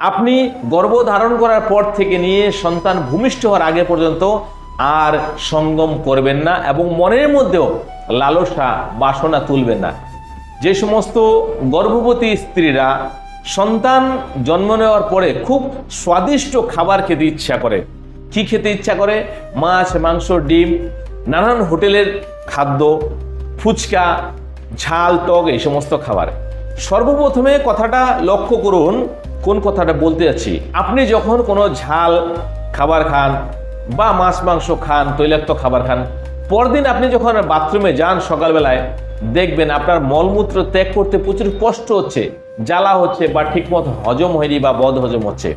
আপনি গর্ভধারণ করার পর থেকে নিয়ে সন্তান ভূমিষ্ঠ হওয়ার আগে পর্যন্ত আর সঙ্গম করবেন না এবং মনের মধ্যেও লালসা বাসনা তুলবেন না। যে সমস্ত গর্ভবতী স্ত্রীরা সন্তান জন্ম নেওয়ার পরে খুব স্বাদিষ্ট খাবার খেতে ইচ্ছা করে। কি খেতে ইচ্ছা করে? মাছ, মাংস, ডিম, নানান হোটেলের খাদ্য, ফুচকা, ঝাল, টক এই সমস্ত খাবার। সর্বপ্রথমে কথাটা লক্ষ্য করুন, কোন কথাটা বলতে যাচ্ছি। আপনি যখন কোনো ঝাল খাবার খান বা মাছ, মাংস খান, তৈলাক্ত খাবার খান, পরদিন আপনি যখন বাথরুমে যান সকালবেলায়, দেখবেন আপনার মলমূত্র ত্যাগ করতে প্রচুর কষ্ট হচ্ছে, জ্বালা হচ্ছে বা ঠিকমতো হজম হয়নি বা বদ হজম হচ্ছে।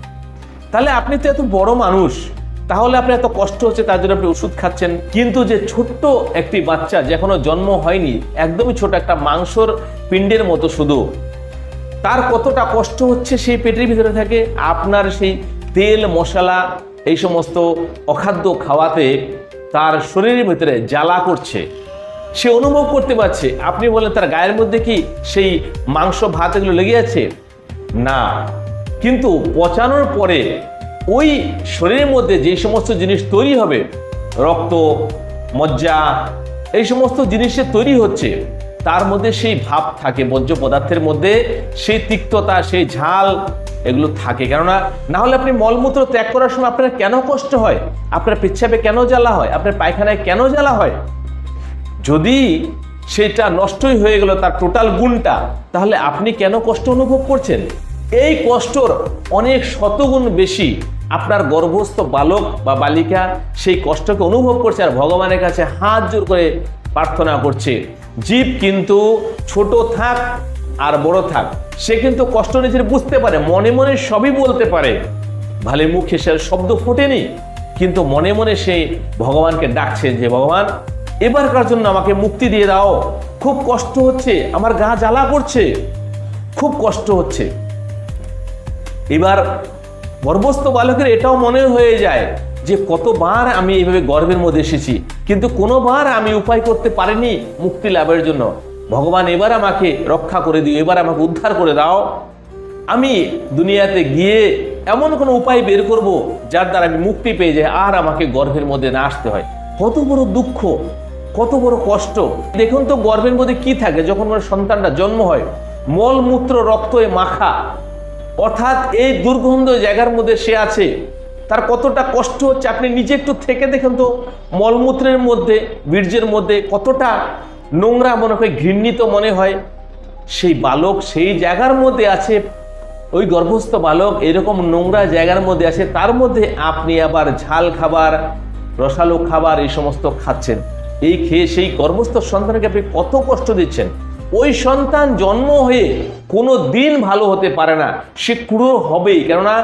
তাহলে আপনি তো এত বড় মানুষ তাহলে আপনার এত কষ্ট হচ্ছে, তার জন্য আপনি ওষুধ খাচ্ছেন। কিন্তু যে ছোট্ট একটি বাচ্চা যে এখনও জন্ম হয়নি, একদমই ছোট একটা মাংসর পিণ্ডের মতো শুধু, তার কতটা কষ্ট হচ্ছে সেই পেটের ভিতরে থাকে? আপনার সেই তেল, মশলা, এই সমস্ত অখাদ্য খাওয়াতে তার শরীরের ভিতরে জ্বালা করছে। সে অনুভব করতে পারছে। আপনি বলেন, তার গায়ের মধ্যে কি সেই মাংস ভাত এগুলো লেগে আছে? না। কিন্তু পচানোর পরে ওই শরীরের মধ্যে যে সমস্ত জিনিস তৈরি হবে, রক্ত, মজ্জা, এই সমস্ত জিনিসের তৈরি হচ্ছে, তার মধ্যে সেই ভাব থাকে, বর্জ্য পদার্থের মধ্যে সেই তিক্ততা, সেই ঝাল এগুলো থাকে। কেননা, না হলে আপনি মলমূত্র ত্যাগ করার সময় আপনার কেন কষ্ট হয়? আপনার পেচ্ছাপে কেন জ্বালা হয়? আপনার পায়খানায় কেন জ্বালা হয়? যদি সেটা নষ্টই হয়ে গেল, তার টোটাল গুণটা, তাহলে আপনি কেন কষ্ট অনুভব করছেন? এই কষ্টর অনেক শতগুণ বেশি আপনার গর্ভস্থ বালক বা বালিকা সেই কষ্টকে অনুভব করছে আর ভগবানের কাছে হাত জোর করে প্রার্থনা করছে। জীব কিন্তু ছোট থাক আর বড় থাক, সে কিন্তু কষ্ট নিজের বুঝতে পারে, মনে মনে সবই বলতে পারে। ভালে মুখে সে শব্দ ফোটেনি, কিন্তু মনে মনে সে ভগবানকে ডাকছে যে, ভগবান এবারকার জন্য আমাকে মুক্তি দিয়ে দাও? খুব কষ্ট হচ্ছে, আমার গা জ্বালা করছে, খুব কষ্ট হচ্ছে। এবার গর্ভস্থ বালকের এটাও মনে হয়ে যায় যে কতবার আমি এইভাবে গর্বের মধ্যে এসেছি। কিন্তু কোনোবার আমি উপায় করতে পারিনি মুক্তি লাভের জন্য। ভগবান এবার আমাকে রক্ষা করে দিও, এবার আমাকে উদ্ধার করে দাও। আমি দুনিয়াতে গিয়ে এমন কোনো উপায় বের করব যার দ্বারা আমি মুক্তি পেয়ে যাই, আর আমাকে গর্ভের মধ্যে না আসতে হয়। কত বড় দুঃখ, কত বড় কষ্ট। দেখুন তো গর্ভের মধ্যে কি থাকে, যখন সন্তানটা জন্ম হয়, মলমূত্র রক্ত মাখা অর্থাৎ এই দুর্গন্ধ জায়গার মধ্যে সে আছে, তার কতটা কষ্ট হচ্ছে আপনি নিজে একটু থেকে দেখেন তো, মলমূত্রের মধ্যে, বীর্যের মধ্যে কতটা নোংরা মনে হয়, ঘৃণিত মনে হয়। সেই বালক সেই জায়গার মধ্যে আছে, ওই গর্ভস্থ বালক এরকম নোংরা জায়গার মধ্যে আছে, তার মধ্যে আপনি আবার ঝাল খাবার, রসালো খাবার এই সমস্ত খাচ্ছেন। এই খেয়ে সেই গর্ভস্থ সন্তানকে আপনি কত কষ্ট দিচ্ছেন? ওই সন্তান জন্ম হয়ে কোনো দিন ভালো হতে পারে না, সে ক্রূর হবেই। কেননা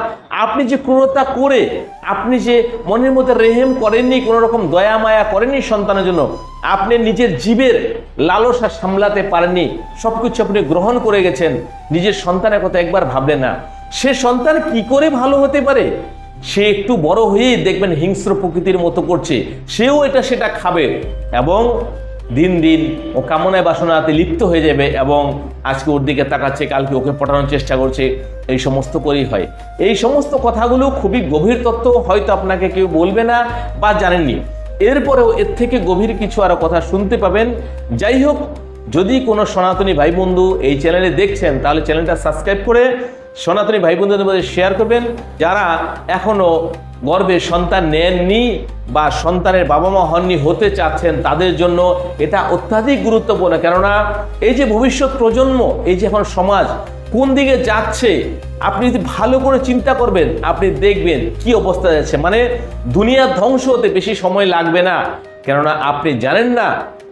আপনি যে ক্রূরতা করে, আপনি যে মনের মধ্যে রেহেম করেননি, কোনো রকম দয়া মায়া করেননি সন্তানের জন্য, আপনি নিজের জীবের লালসা সামলাতে পারেননি সব কিছু আপনি গ্রহণ করে গেছেন, নিজের সন্তানের কথা একবার ভাবলেন না। সে সন্তান কি করে ভালো হতে পারে? সে একটু বড় হয়েই দেখবেন হিংস্র প্রকৃতির মতো করছে, সেও এটা সেটা খাবে এবং দিন দিন ও কামনায় বাসনাতে লিপ্ত হয়ে যাবে এবং আজকে ওর দিকে তাকাচ্ছে, কালকে ওকে পটানোর চেষ্টা করছে, এই সমস্ত করেই হয়। এই সমস্ত কথাগুলো খুবই গভীর তত্ত্ব হয়তো আপনাকে কেউ বলবে না বা জানেননি। এরপরেও এর থেকে গভীর কিছু আরও কথা শুনতে পাবেন। যাই হোক, যদি কোনো সনাতনী ভাই বন্ধু এই চ্যানেলে দেখছেন, তাহলে চ্যানেলটা সাবস্ক্রাইব করে সনাতনী ভাই বন্ধুদের মধ্যে শেয়ার করবেন। যারা এখনও গর্ভে সন্তান নেননি বা সন্তানের বাবা মা হননি, হতে চাচ্ছেন তাদের জন্য এটা অত্যাধিক গুরুত্বপূর্ণ। কেননা এই যে ভবিষ্যৎ প্রজন্ম, এই যে এখন সমাজ, কোন দিকে যাচ্ছে, আপনি যদি ভালো করে চিন্তা করবেন, আপনি দেখবেন কি অবস্থা যাচ্ছে। মানে দুনিয়া ধ্বংস হতে বেশি সময় লাগবে না। কেননা আপনি জানেন না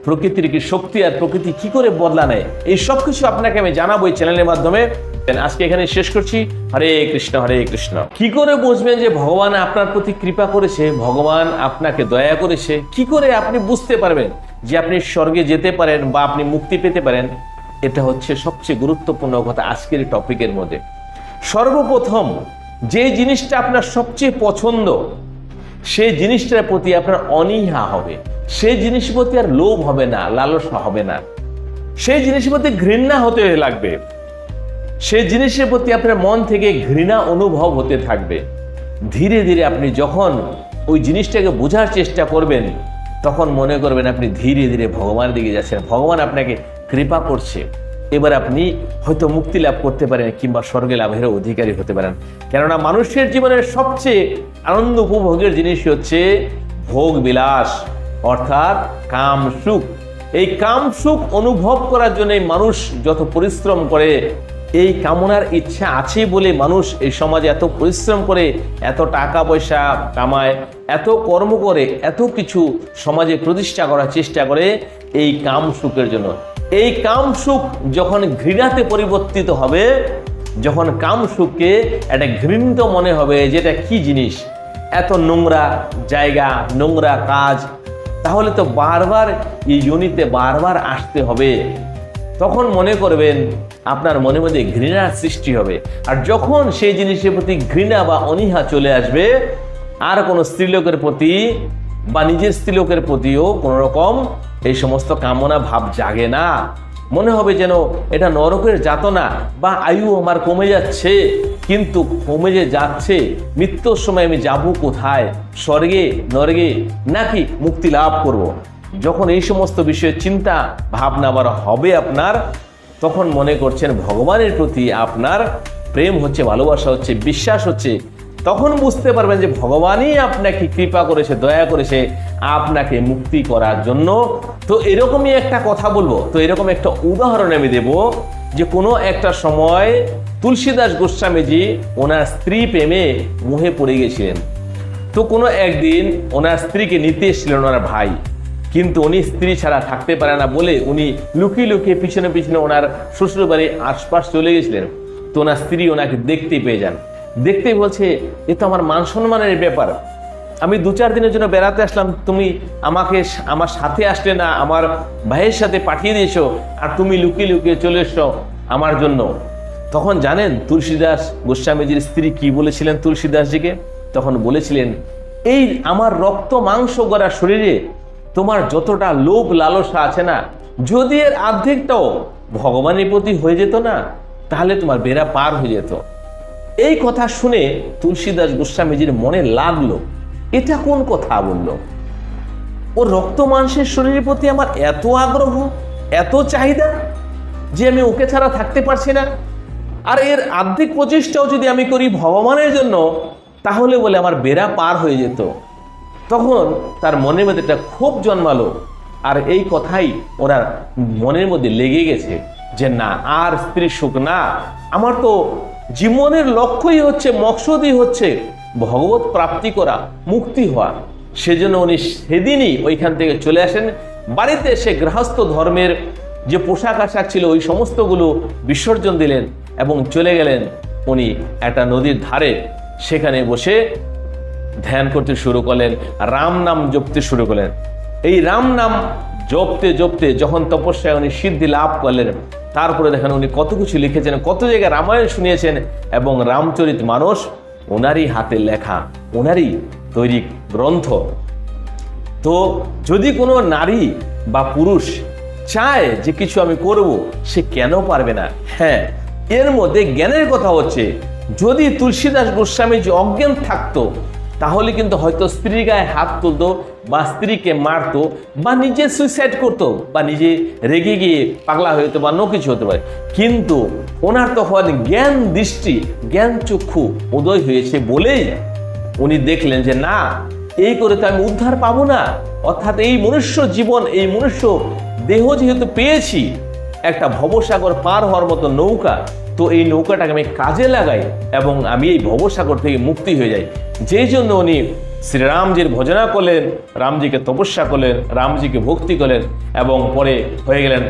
প্রকৃতির কি শক্তি আর প্রকৃতি কি করে বদলা নেয় এই সব কিছু আপনাকে আমি জানাব এই চ্যানেলের মাধ্যমে। আজকে এখানে শেষ করছি। হরে কৃষ্ণ হরে কৃষ্ণ। কি করে বুঝবেন যে ভগবান আপনার প্রতি কৃপা করেছে, ভগবান আপনাকে দয়া করেছে? কি করে আপনি বুঝতে পারবেন যে আপনি স্বর্গে যেতে পারেন বা আপনি মুক্তি পেতে পারেন? এটা হচ্ছে সবচেয়ে গুরুত্বপূর্ণ কথা আজকের টপিকের মধ্যে। সর্বপ্রথম যে জিনিসটা আপনার সবচেয়ে পছন্দ সেই জিনিসটার প্রতি আপনার অনীহা হবে। সেই জিনিসের প্রতি আর লোভ হবে না, লালসা হবে না। সেই জিনিসের প্রতি ঘৃণা হতে লাগবে। সেই জিনিসের প্রতি আপনার মন থেকে ঘৃণা অনুভব হতে থাকবে। ধীরে ধীরে আপনি যখন ওই জিনিসটাকে বোঝার চেষ্টা করবেন, তখন মনে করবেন আপনি ধীরে ধীরে ভগবানের দিকে যাচ্ছেন। ভগবান আপনাকে কৃপা করছে। এবার আপনি হয়তো মুক্তি লাভ করতে পারেন কিংবা স্বর্গে লাভের অধিকারী হতে পারেন। কেননা মানুষের জীবনের সবচেয়ে আনন্দ উপভোগের জিনিস হচ্ছে ভোগ বিলাস, অর্থাৎ কাম সুখ। এই কাম সুখ অনুভব করার জন্য মানুষ যত পরিশ্রম করে এই কামনার ইচ্ছা আছে বলে মানুষ এই সমাজে এত পরিশ্রম করে, এত টাকা পয়সা কামায়, এত কর্ম করে, এত কিছু সমাজে প্রতিষ্ঠা করার চেষ্টা করে এই কাম সুখের জন্য। এই কাম সুখ যখন ঘৃণাতে পরিবর্তিত হবে, যখন কাম সুখকে একটা ঘৃণিত মনে হবে যেটা কি জিনিস? এত নোংরা জায়গা, নোংরা কাজ, তাহলে তো বারবার এই ইউনিতে বারবার আসতে হবে। তখন মনে করবেন আপনার মনে মধ্যে ঘৃণার সৃষ্টি হবে। আর যখন সেই জিনিসের প্রতি ঘৃণা বা অনীহা চলে আসবে, আর কোনো স্ত্রীলোকের প্রতি বা নিজের স্ত্রীলোকের প্রতিও কোনো রকম এই সমস্ত কামনা, ভাব জাগে না। মনে হবে যেন এটা নরকের যাতনা বা আয়ু আমার কমে যাচ্ছে, কিন্তু কমে যে যাচ্ছে, মৃত্যুর সময় আমি যাব কোথায়? স্বর্গে নরগে নাকি মুক্তি লাভ করব। যখন এই সমস্ত বিষয়ে চিন্তা, ভাবনা আবার হবে আপনার, তখন মনে করছেন ভগবানের প্রতি আপনার প্রেম হচ্ছে, ভালোবাসা হচ্ছে, বিশ্বাস হচ্ছে, তখন বুঝতে পারবেন যে ভগবানই আপনাকে কৃপা করেছে, দয়া করেছে, আপনাকে মুক্তি করার জন্য। তো এরকমই একটা কথা বলব, তো এরকম একটা উদাহরণ আমি দেব যে কোনো একটা সময় তুলসীদাস গোস্বামীজি ওনার স্ত্রী প্রেমে মোহে পড়ে গেছিলেন। তো কোনো একদিন ওনার স্ত্রীকে নিতে এসেছিলেন ওনার ভাই কিন্তু উনি স্ত্রী ছাড়া থাকতে পারে না বলে উনি লুকিয়ে লুকিয়ে পিছনে পিছনে ওনার শ্বশুরবাড়ির আশপাশ চলে গেছিলেন। তো ওনার স্ত্রী ওনাকে দেখতে পেয়ে যান। দেখতে বলছে, এ তো আমার মান সম্মানের ব্যাপার। আমি দু চার দিনের জন্য বেড়াতে আসলাম, তুমি আমাকে আমার সাথে আসলে না, আমার ভাইয়ের সাথে পাঠিয়ে দিয়েছ আর তুমি লুকিয়ে লুকিয়ে চলে এসছো আমার জন্য। তখন জানেন তুলসীদাস গোস্বামীজির স্ত্রী কি বলেছিলেন তুলসীদাসজিকে? তখন বলেছিলেন, এই আমার রক্ত মাংস গড়া শরীরে তোমার যতটা লোভ লালসা আছে না, যদি এর আর্ধেকটাও ভগবানের প্রতি হয়ে যেত না, তাহলে তোমার বেড়া পার হয়ে যেত। এই কথা শুনে তুলসীদাস গোস্বামীজির মনে লাগল, এটা কোন কথা বলল? ও রক্ত মাংসের শরীরের প্রতি আমার এত আগ্রহ, এত চাহিদা যে আমি ওকে ছাড়া থাকতে পারছি না। আর এর আর্ধেক প্রচেষ্টাও যদি আমি করি ভগবানের জন্য, তাহলে বলে আমার বেড়া পার হয়ে যেত। তখন তার মনের মধ্যে একটা ক্ষোভ জন্মালো। আর এই কথাই ওনার মনের মধ্যে লেগে গেছে যে, না, আর স্ত্রী সুখ না। আমার তো জীবনের লক্ষ্যই হচ্ছে, মকসদই হচ্ছে ভগবত প্রাপ্তি করা, মুক্তি হওয়া। সেজন্য উনি সেদিনই ওইখান থেকে চলে আসেন। বাড়িতে এসে গৃহস্থ ধর্মের যে পোশাক আশাক ছিল, ওই সমস্তগুলো বিসর্জন দিলেন এবং চলে গেলেন উনি একটা নদীর ধারে। সেখানে বসে ধ্যান করতে শুরু করলেন, রাম নাম জপতে শুরু করলেন। এই রাম নাম জপতে জপতে যখন তপস্যায় উনি সিদ্ধি লাভ করলেন, তারপরে দেখেন উনি কত কিছু লিখেছেন, কত জায়গায় রামায়ণ শুনিয়েছেন এবং রামচরিত মানুষ ওনারই হাতে লেখা, ওনারই তৈরি গ্রন্থ। তো যদি কোনো নারী বা পুরুষ চায় যে কিছু আমি করব, সে কেন পারবে না? হ্যাঁ এর মধ্যে জ্ঞানের কথা হচ্ছে, যদি তুলসীদাস গোস্বামী যে অজ্ঞান থাকতো তাহলে কিন্তু হয়তো স্ত্রীর গায়ে হাত তুলতো বা স্ত্রীকে মারতো বা নিজে সুইসাইড করতো বা নিজে রেগে গিয়ে পাগলা হয়ে যেত বা অন্য কিছু হতে পারে। কিন্তু ওনার তখন জ্ঞান দৃষ্টি, জ্ঞান চক্ষু উদয় হয়েছে বলেই উনি দেখলেন যে না, এই করে তো আমি উদ্ধার পাবো না। অর্থাৎ এই মনুষ্য জীবন, এই মনুষ্য দেহ যেহেতু পেয়েছি, একটা ভবসাগর পার হওয়ার মতো নৌকা তো এই নৌকাটাকে আমি কাজে লাগাই এবং আমি এই ভবসাগর থেকে মুক্তি হয়ে যাই। যেই জন্য উনি শ্রীরামজির ভজনা করলেন, রামজিকে তপস্যা করলেন, রামজিকে ভক্তি করলেন এবং পরে হয়ে গেলেন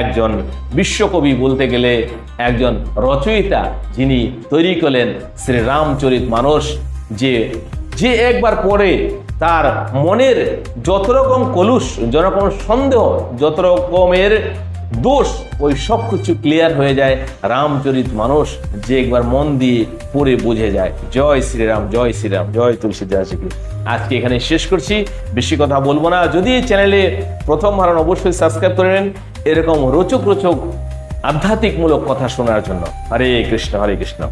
একজন বিশ্বকবি বলতে গেলে একজন রচয়িতা যিনি তৈরি করলেন শ্রী রামচরিত মানস, যে যে একবার পরে তার মনের যত রকম কলুষ, যত রকম সন্দেহ, যত রকমের দোষ, ওই সব কিছু ক্লিয়ার হয়ে যায়। রামচরিত মানুষ যে একবার মন দিয়ে পড়ে বুঝে যায়, জয় শ্রীরাম জয় শ্রীরাম, জয় তুলসী কি আজকে এখানে শেষ করছি। বেশি কথা বলব না। যদি চ্যানেলে প্রথম হারান, অবশ্যই সাবস্ক্রাইব করে নেন। এরকম রোচক রোচক, আধ্যাত্মিকমূলক কথা শোনার জন্য। হরে কৃষ্ণ হরে কৃষ্ণ।